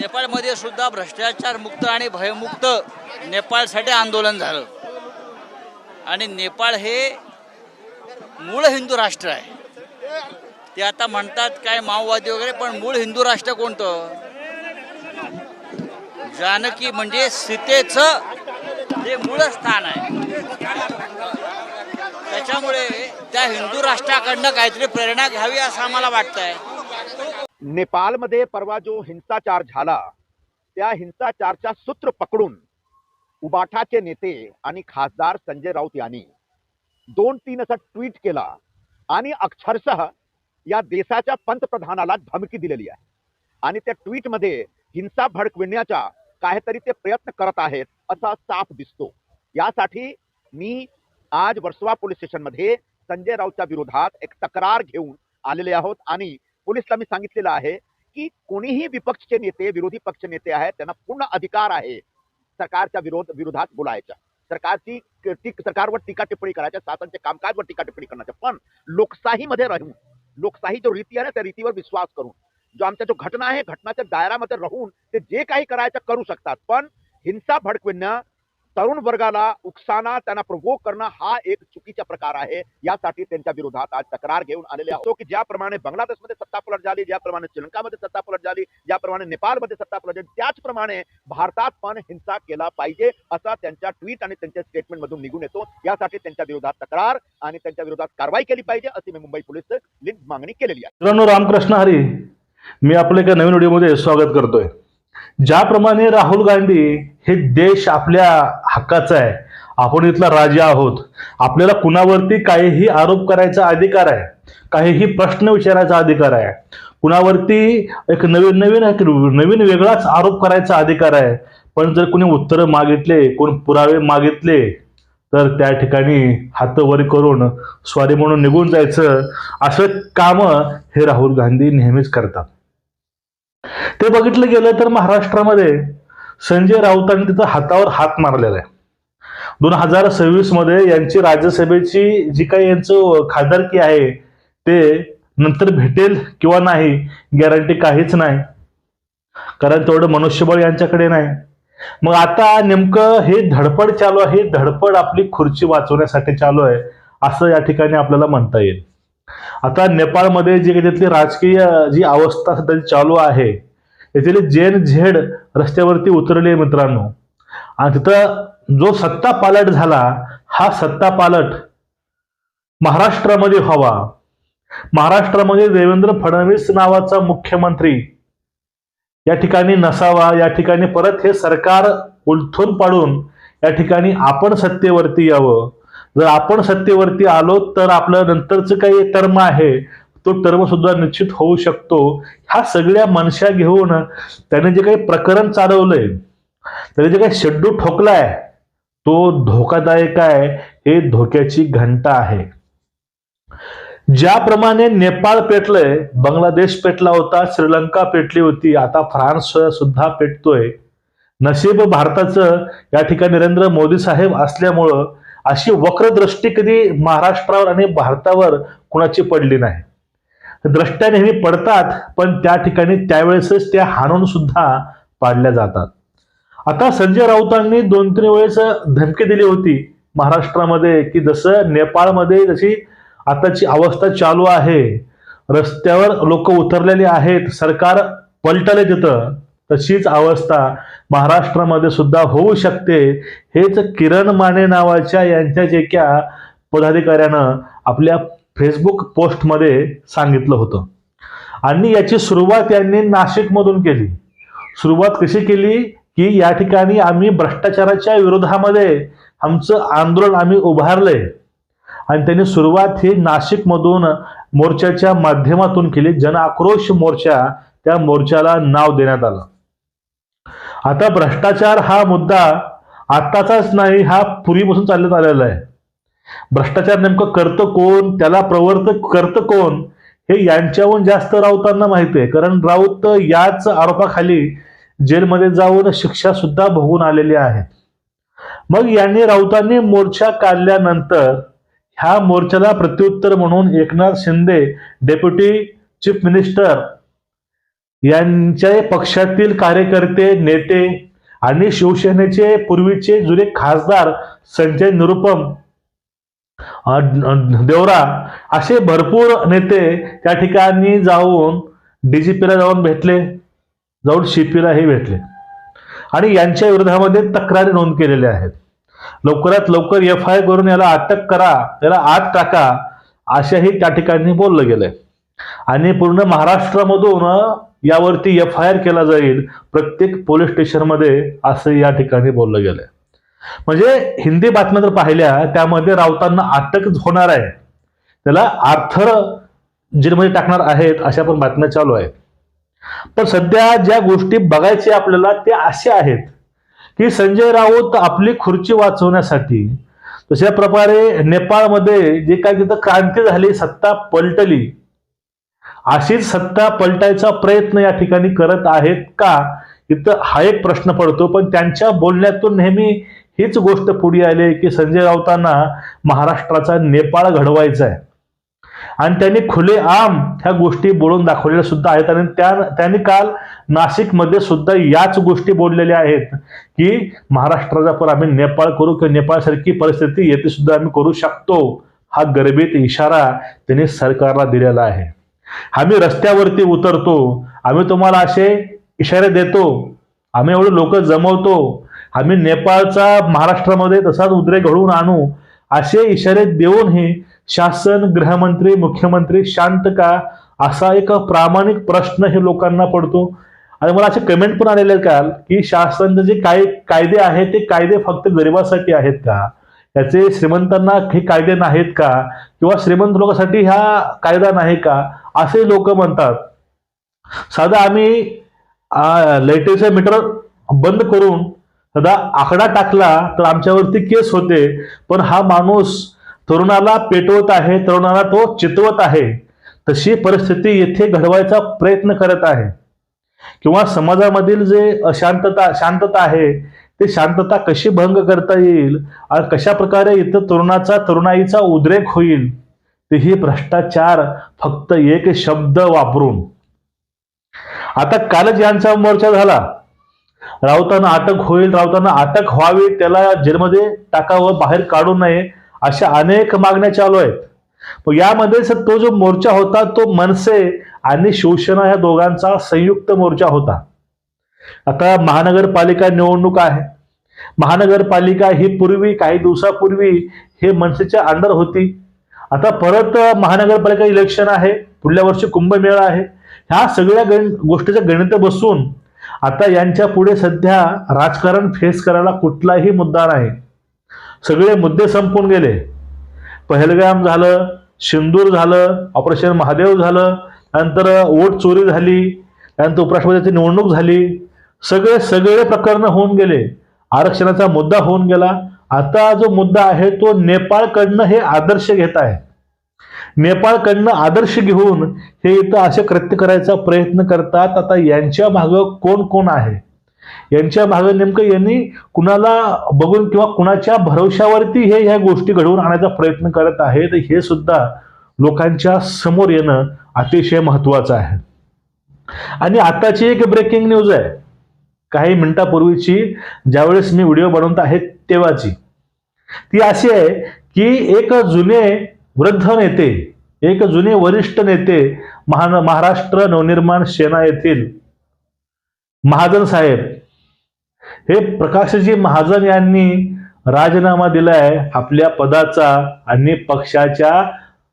नेपाळमध्ये सुद्धा भ्रष्टाचार मुक्त आणि भयमुक्त नेपाळसाठी आंदोलन झालं. आणि नेपाळ हे मूळ हिंदू राष्ट्र आहे. ते आता म्हणतात काय माओवादी वगैरे पण मूळ हिंदू राष्ट्र कोणतं? जानकी म्हणजे सीतेचं हे मूळ स्थान आहे. त्याच्यामुळे त्या हिंदू राष्ट्राकडनं काहीतरी प्रेरणा घ्यावी असं आम्हाला वाटतंय. नेपाळमध्ये परवा जो हिंसाचार झाला त्या हिंसाचारच्या सूत्र पकडून उबाठाचे नेते आणि खासदार संजय राऊत यांनी दोन तीन असा ट्विट केला आणि अक्षरशः या देशाच्या पंतप्रधानाला धमकी दिलेली आहे. आणि त्या ट्विटमध्ये हिंसा भडकविण्याचा काहीतरी ते प्रयत्न करत आहेत असा साफ दिसतो. यासाठी मी आज वर्सोवा पोलीस स्टेशनमध्ये संजय राऊतच्या विरोधात एक तक्रार घेऊन आलेले आहोत आणि पोलिसला मी सांगितलेलं आहे की कोणीही विपक्षचे नेते विरोधी पक्ष नेते आहेत त्यांना पूर्ण अधिकार आहे सरकारच्या विरोध विरोधात बोलायचा. सरकारची सरकारवर टीका टिप्पणी करायच्या शासनच्या कामकाजवर टीका टिप्पणी करण्याच्या पण लोकशाहीमध्ये राहून लोकशाही जो रीती आहे ना त्या रीतीवर विश्वास करून जो आमच्या जो घटना आहे घटनाच्या दायरामध्ये राहून ते जे काही करायचं करू शकतात. पण हिंसा भडकविणं तरुण वर्गाला उकसाना त्यांना प्रवोक करणं हा एक चुकीचा प्रकार आहे. यासाठी त्यांच्या विरोधात आज तक्रार घेऊन आलेले आहोत. की ज्याप्रमाणे बांगलादेशमध्ये सत्ता पलट झाली ज्याप्रमाणे श्रीलंकामध्ये सत्ता पलट झाली ज्याप्रमाणे नेपाळमध्ये सत्ता पलट झाली त्याचप्रमाणे भारतात पण हिंसा केला पाहिजे असा त्यांच्या ट्विट आणि त्यांच्या स्टेटमेंट मधून निघून येतो. यासाठी त्यांच्या विरोधात तक्रार आणि त्यांच्या विरोधात कारवाई केली पाहिजे अशी मी मुंबई पोलीस लिंक मागणी केलेली आहे. मित्रांनो रामकृष्ण हरी मी आपले एका नवीन व्हिडिओमध्ये स्वागत करतोय. ज्याप्रमाणे राहुल गांधी हे देश आपल्या हक्काचा आहे आपण इथला राजा आहोत आपल्याला कुणावरती काहीही आरोप करायचा अधिकार आहे काहीही प्रश्न विचारायचा अधिकार आहे कुणावरती एक नवीन नवीन एक नवीन वेगळाच आरोप करायचा अधिकार आहे पण जर कोणी उत्तरं मागितले कोण पुरावे मागितले तर त्या ठिकाणी हात वर करून स्वारी म्हणून निघून जायचं असं कामं हे राहुल गांधी नेहमीच करतात. ते बघितलं गेलं तर महाराष्ट्रामध्ये संजय राऊतांनी तिथं हातावर हात मारलेला आहे. दोन हजार सव्वीसमध्ये यांची राज्यसभेची जी काही यांचं खासदारकी आहे ते नंतर भेटेल किंवा नाही गॅरंटी काहीच नाही. कारण तेवढं मनुष्यबळ यांच्याकडे नाही. मग आता नेमकं हे धडपड चालू आहे धडपड आपली खुर्ची वाचवण्यासाठी चालू आहे असं या ठिकाणी आपल्याला म्हणता येईल. आता नेपाळमध्ये जे काही तिथली राजकीय जी अवस्था सध्या चालू आहे त्याच्यातले जेन झेड रस्त्यावरती उतरले मित्रांनो. आणि तिथं जो सत्ता पालट झाला हा सत्ता पालट महाराष्ट्रामध्ये व्हावा. महाराष्ट्रामध्ये देवेंद्र फडणवीस नावाचा मुख्यमंत्री या ठिकाणी नसावा या ठिकाणी परत हे सरकार उलथून पाडून या ठिकाणी आपण सत्तेवरती यावं. जर आपण सत्तेवरती आलो तर आपलं नंतरचं काही टर्म आहे तो टर्म सुद्धा निश्चित होऊ शकतो. ह्या सगळ्या मनशा घेऊन त्याने जे काही प्रकरण चालवलंय त्याने जे काही शेड्डू ठोकलाय तो धोकादायक आहे हे धोक्याची घंटा आहे. ज्याप्रमाणे नेपाळ पेटलंय बांगलादेश पेटला होता श्रीलंका पेटली होती आता फ्रान्स सुद्धा पेटतोय. नशीब भारताचं या ठिकाणी नरेंद्र मोदी साहेब असल्यामुळं अशी वक्रदृष्टी कधी महाराष्ट्रावर आणि भारतावर कुणाची पडली नाही. द्रष्ट्या नेहमी पडतात पण त्या ठिकाणी त्यावेळेसच त्या हाणून सुद्धा पाडल्या जातात. आता संजय राऊतांनी दोन तीन वेळेस धमकी दिली होती महाराष्ट्रामध्ये की जसं नेपाळमध्ये जशी आताची अवस्था चालू आहे रस्त्यावर लोक उतरलेले आहेत सरकार पलटले तिथं तशीच अवस्था महाराष्ट्रामध्ये सुद्धा होऊ शकते. हेच किरण माने नावाच्या यांच्या जे एका पदाधिकाऱ्यानं आपल्या फेसबुक पोस्टमध्ये सांगितलं होतं. आणि याची सुरुवात यांनी नाशिकमधून केली. सुरुवात कशी केली? की या ठिकाणी आम्ही भ्रष्टाचाराच्या विरोधामध्ये आमचं आंदोलन आम्ही उभारलंय. आणि त्यांनी सुरुवात ही नाशिकमधून मोर्चाच्या माध्यमातून केली. जन आक्रोश मोर्चा त्या मोर्चाला नाव देण्यात आलं. आता भ्रष्टाचार हा मुद्दा आत्ताचाच नाही हा पूर्वीपासून चालत आलेला आहे. भ्रष्टाचार नेमकं करतं कोण त्याला प्रवर्तक करतं कोण हे यांच्याहून जास्त राऊतांना माहिती आहे. कारण राऊत याच आरोपाखाली जेलमध्ये जाऊन शिक्षा सुद्धा भोगून आलेली आहे मग यांनी राऊतांनी मोर्चा काढल्यानंतर ह्या मोर्चाला प्रत्युत्तर म्हणून Eknath Shinde deputy chief minister यांच्या पक्षातील कार्यकर्ते नेते आणि शिवसेनेचे पूर्वीचे जुने खासदार संजय निरुपम देवरा असे भरपूर नेते त्या ठिकाणी जाऊन डीजीपीला जाऊन भेटले जाऊन शिपीलाही भेटले. आणि यांच्या विरोधामध्ये तक्रारी नोंद केलेल्या आहेत. लवकरात लवकर एफ आय करून याला अटक करा याला आत टाका अशाही त्या ठिकाणी बोललं गेलंय. आणि पूर्ण महाराष्ट्रामधून यावरती एफ आय आर केला जाईल. प्रत्येक पोलीस स्टेशनमध्ये असं या ठिकाणी बोललं गेलंय. म्हणजे हिंदी बातम्या जर पाहिल्या त्यामध्ये राऊतांना अटक होणार आहे. त्याला आर्थर जेलमध्ये टाकणार आहेत अशा पण बातम्या चालू आहेत. पण सध्या ज्या गोष्टी बघायच्या आपल्याला ते असे आहेत की संजय राऊत आपली खुर्ची वाचवण्यासाठी तशा प्रकारे नेपाळमध्ये जे काय तिथं क्रांती झाली सत्ता पलटली अशीच सत्ता पलटायचा प्रयत्न या ठिकाणी करत आहेत का? इथं हा एक प्रश्न पडतो. पण त्यांच्या बोलण्यातून नेहमी हीच गोष्ट पुढे आली की संजय राऊतांना महाराष्ट्राचा नेपाळ घडवायचा आहे. आणि त्यांनी खुले आम ह्या गोष्टी बोलून दाखवलेल्या सुद्धा आहेत. आणि त्या त्यांनी काल नाशिकमध्ये सुद्धा याच गोष्टी बोललेल्या आहेत की महाराष्ट्राचा पण आम्ही नेपाळ करू किंवा नेपाळसारखी परिस्थिती येते सुद्धा आम्ही करू शकतो. हा गर्भित इशारा त्यांनी सरकारला दिलेला आहे. आम्ही रस्त्यावरती उतरतो आम्ही तुम्हाला असे इशारे देतो आम्ही एवढे लोक जमवतो आम्ही नेपाळचा महाराष्ट्रामध्ये तसाच उद्रेक घडवून आणू असे इशारे देऊनही शासन गृहमंत्री मुख्यमंत्री शांत का असा एक प्रामाणिक प्रश्न हे लोकांना पडतो. आणि मला असे कमेंट पण आलेले काल की शासनाचे जे काय कायदे आहेत ते कायदे फक्त गरिबासाठी आहेत का? याचे श्रीमंतांना हे कायदे नाहीत का? किंवा श्रीमंत लोकांसाठी हा कायदा नाही का? असे लोक म्हणतात. साधा आम्ही लाईटीचं मीटर बंद करून साधा आकडा टाकला तर आमच्यावरती केस होते. पण हा माणूस तरुणाला पेटवत आहे तरुणाला तो चितवत आहे. तशी परिस्थिती येथे घडवायचा प्रयत्न करत आहे. किंवा समाजामधील जे अशांतता शांतता आहे ते शांतता कशी भंग करता येईल आणि कशा प्रकारे इथं तरुणाचा तरुणाईचा उद्रेक होईल तेही भ्रष्टाचार फक्त एक शब्द वापरून. आता कालच यांचा मोर्चा झाला. राऊतांना अटक होईल राऊतांना अटक व्हावी त्याला जेलमध्ये टाकावं बाहेर काढू नये अशा अनेक मागण्या चालू आहेत. पण यामध्ये तो जो मोर्चा होता तो मनसे आणि शिवसेना या दोघांचा संयुक्त मोर्चा होता. आता महानगरपालिका निवडणूक आहे. महानगरपालिका ही पूर्वी काही दिवसापूर्वी हे मनसेच्या अंडर होती. आता परत महानगरपालिका इलेक्शन आहे पुढल्या वर्षी कुंभमेळा आहे. ह्या सगळ्या गण गोष्टीचं गणित बसून आता यांच्या पुढे सध्या राजकारण फेस करायला कुठलाही मुद्दा नाही. सगळे मुद्दे संपून गेले. पहलगाम झालं सिंदूर झालं ऑपरेशन महादेव झालं नंतर वोट चोरी झाली त्यानंतर उपराष्ट्रपतीची निवडणूक झाली सगळे सगळे प्रकरण होऊन गेले. आरक्षणाचा मुद्दा होऊन गेला. आता जो मुद्दा आहे तो नेपाळकडनं हे आदर्श घेत आहे. नेपाळकडनं आदर्श घेऊन हे इथं असे कृत्य करायचा प्रयत्न करतात. आता यांच्या मागं कोण कोण आहे? यांच्या मागं नेमकं यांनी कुणाला बघून किंवा कुणाच्या भरवशावरती हे ह्या गोष्टी घडवून आणायचा प्रयत्न करत आहेत हे सुद्धा लोकांच्या समोर येणं अतिशय महत्वाचं आहे. आणि आताची एक ब्रेकिंग न्यूज आहे. काही मिनिटापूर्वीची ज्यावेळेस मी व्हिडिओ बनवत आहे तेव्हाची. ती अशी आहे की एक जुने वृद्ध नेते एक जुने वरिष्ठ नेते महान महाराष्ट्र नवनिर्माण सेना येथील महाजन साहेब हे प्रकाशजी महाजन यांनी राजीनामा दिलाय आपल्या पदाचा आणि पक्षाच्या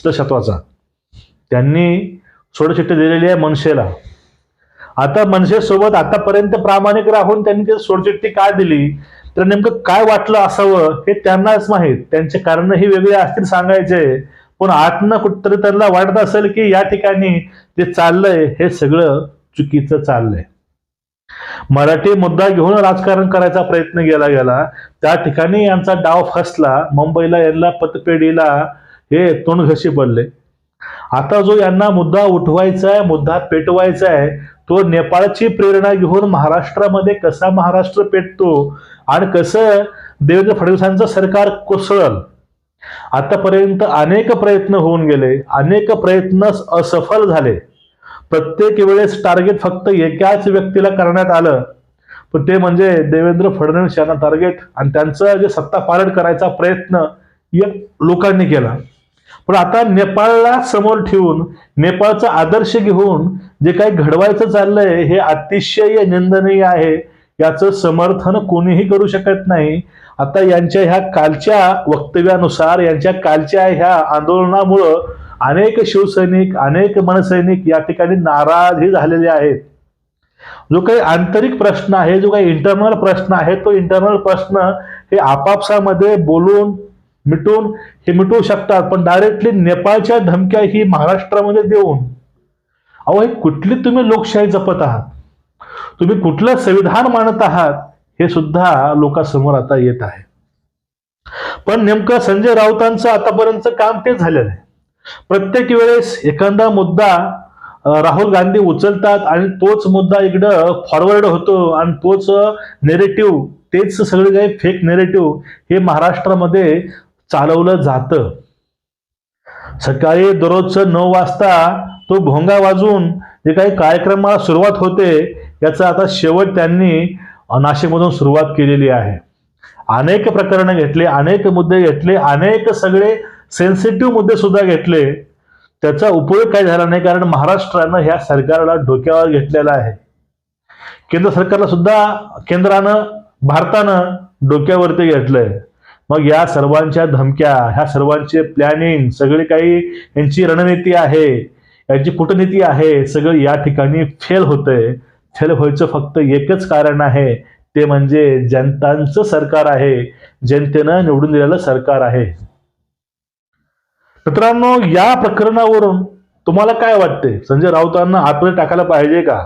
सदस्यत्वाचा. त्यांनी सोडचिठ्ठी दिलेली आहे मनसेला. आता मनसेसोबत आतापर्यंत प्रामाणिक राहून त्यांनी ते सोडचिठ्ठी का दिली तर नेमकं काय वाटलं असावं हे त्यांनाच माहीत. त्यांचे कारणही वेगळे असतील सांगायचे पण आतनं कुठतरी त्यांना वाटत असेल की या ठिकाणी जे चाललंय हे सगळं चुकीचं चाललंय. मराठी मुद्दा घेऊन राजकारण करायचा प्रयत्न केला गेला. त्या ठिकाणी यांचा डाव फसला. मुंबईला यांना पतपेढीला हे तोंड घशी पडले. आता जो यांना मुद्दा उठवायचा आहे मुद्दा पेटवायचा आहे तो नेपाळची प्रेरणा घेऊन महाराष्ट्रामध्ये कसा महाराष्ट्र पेटतो आणि कसं देवेंद्र फडणवीसांचं सरकार कोसळल? आतापर्यंत अनेक प्रयत्न होऊन गेले अनेक प्रयत्न असफल झाले. प्रत्येक वेळेस टार्गेट फक्त एकाच व्यक्तीला करण्यात आलं. पण ते म्हणजे देवेंद्र फडणवीस यांना टार्गेट आणि त्यांचं जे सत्ता पालन करायचा प्रयत्न या लोकांनी केला. पण आता नेपाळला समोर ठेवून नेपाळचा आदर्श घेऊन जे काही घडवायचं चाललंय हे अतिशय निंदनीय आहे. याचं समर्थन कोणीही करू शकत नाही. आता यांच्या ह्या कालच्या वक्तव्यानुसार यांच्या कालच्या ह्या आंदोलनामुळं अनेक शिवसैनिक अनेक मनसैनिक या ठिकाणी नाराजही झालेले आहेत. जो काही आंतरिक प्रश्न आहे जो काही इंटरनल प्रश्न आहे तो इंटरनल प्रश्न हे आपापसामध्ये बोलून मिटून हे मिटवू शकतात. पण डायरेक्टली नेपाळच्या धमक्या ही महाराष्ट्रामध्ये देऊन अहो हे कुठली तुम्ही लोकशाही जपत आहात? तुम्ही कुठलं संविधान मानत आहात? हे सुद्धा लोकांसमोर आता येत आहे. पण नेमकं संजय राऊतांचं आतापर्यंत काम तेच झालेलं आहे. प्रत्येक वेळेस एखादा मुद्दा राहुल गांधी उचलतात आणि तोच मुद्दा इकडं फॉरवर्ड होतो आणि तोच नेरेटिव्ह तेच सगळे काही फेक नेरेटिव्ह हे महाराष्ट्रामध्ये चालवलं जातं. सकाळी दररोजचं नऊ वाजता तो भोंगा वाजून जे काही कार्यक्रमाला सुरुवात होते याचा आता शेवट त्यांनी नाशिकमधून सुरुवात केलेली आहे. अनेक प्रकरणं घेतले अनेक मुद्दे घेतले अनेक सगळे सेन्सिटिव्ह मुद्दे सुद्धा घेतले. त्याचा उपयोग काही झाला नाही कारण महाराष्ट्रानं ह्या सरकारला डोक्यावर घेतलेला आहे. केंद्र सरकारला सुद्धा केंद्रानं भारतानं डोक्यावरती घेतलंय. मग या सर्वांच्या धमक्या ह्या सर्वांचे प्लॅनिंग सगळे काही यांची रणनीती आहे. यांची कूटनीती आहे सगळं या ठिकाणी फेल होतंय. फेल व्हायचं फक्त एकच कारण आहे ते म्हणजे जनतांचं सरकार आहे. जनतेनं निवडून दिलेलं सरकार आहे. मित्रांनो या प्रकरणावरून तुम्हाला काय वाटते? संजय राऊतांना आतमध्ये टाकायला पाहिजे का?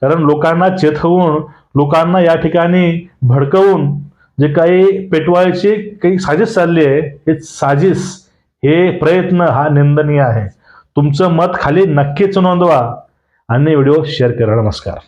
कारण लोकांना चेथवून लोकांना या ठिकाणी भडकवून जे काही पेटवायची काही साजिश चालली आहे हे साजिश हे प्रयत्न हा निंदनीय आहे. तुमचं मत खाली नक्कीच नोंदवा आणि व्हिडिओ शेअर करा. नमस्कार.